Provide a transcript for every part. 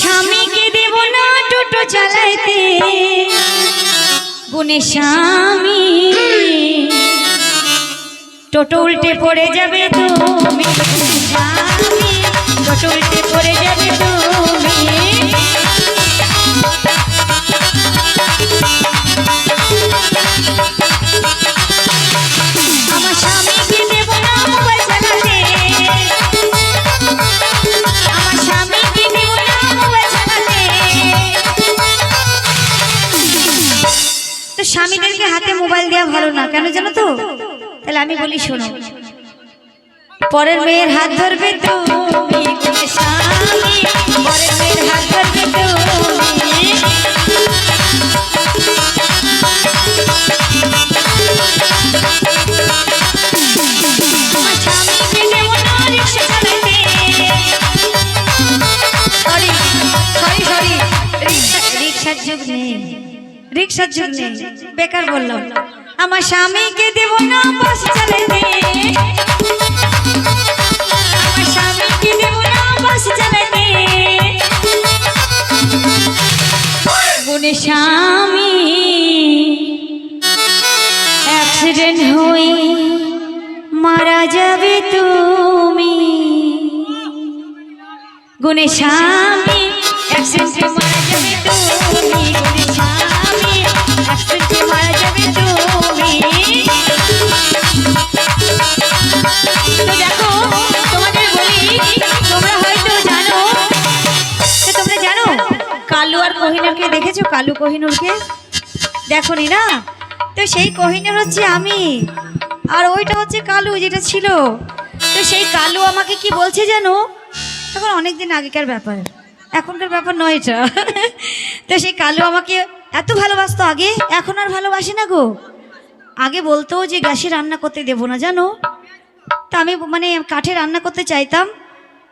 স্বামীকে দেব না টোটো চালাইতে। গুনে স্বামী। টোটো উল্টে পড়ে যাবে তুমি স্বামী টোটো উল্টে পড়ে স্বামীদেরকে হাতে মোবাইল দেওয়া ভালো না, কেন জানো তো? তাহলে আমি বলি শোনো, পরের মেয়ের হাত ধরবে তুমি রিক্সার নেই বেকার বললাম। আমার স্বামীকে দেব না বাস চালাতে আমার স্বামীকে দেব না বাস চালাতে বনে স্বামী অ্যাক্সিডেন্ট হয়ে মারা যাবে তুমি। গুণে স্বামী অ্যাক্সিডেন্টে মারা যাবে তুমি। আর কোহিনুরকে দেখেছ? কালু কোহিনুরকে? দেখোনি না? তো সেই কোহিনুর হচ্ছে আমি। আর ওইটা হচ্ছে কালু, যেটা ছিল। তো সেই কালু আমাকে কি বলছে জানো? তখন অনেক দিন আগেকার ব্যাপার। এখনকার ব্যাপার নয় এটা। তো সেই কালু আমাকে এত ভালোবাসতো আগে, এখন আর ভালোবাসে না গো। আগে বলতো যে গ্যাসে রান্না করতে দেবো না, জানো? তা আমি মানে কাঠে রান্না করতে চাইতাম।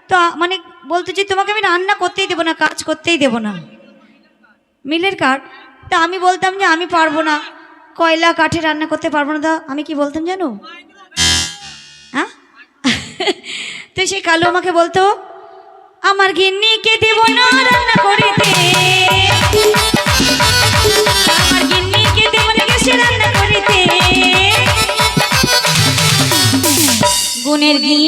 তো মানে বলতো যে তোমাকে আমি রান্না করতেই দেবো না, কাজ করতেই দেবো না। মিলের কাঠ? তা আমি বলতাম যে আমি পারব না। কয়লা কাঠে রান্না করতে পারব না। দা আমি কি বলতাম জানো? হ্যাঁ তো সেই কালো আমাকে বলতো, আমার গিন্নিকে দেব না রান্না আমার দেব না রান্না করিতে। গুণের গিন্নি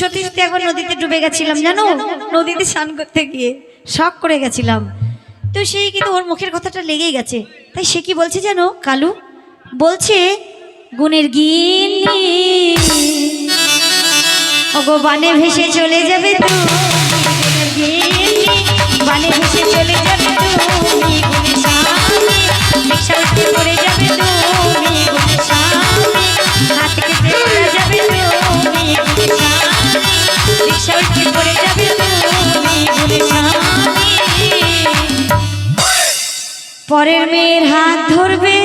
সত্যি সত্যি একবার নদীতে ডুবে গেছিলাম, জানো? নদীতে স্নান করতে গিয়ে শখ করে গেছিলাম। তো সেই কিন্তু ওর মুখের কথাটা লেগেই গেছে। তাই সে কি বলছে জানো, কালু? বলছে, গুণের গিন্নি, ওগো বানে ভেসে চলে যাবে তুমি। বানে ভেসে চলে যাবে তুমি। পরের মেয়ের হাত ধরবে।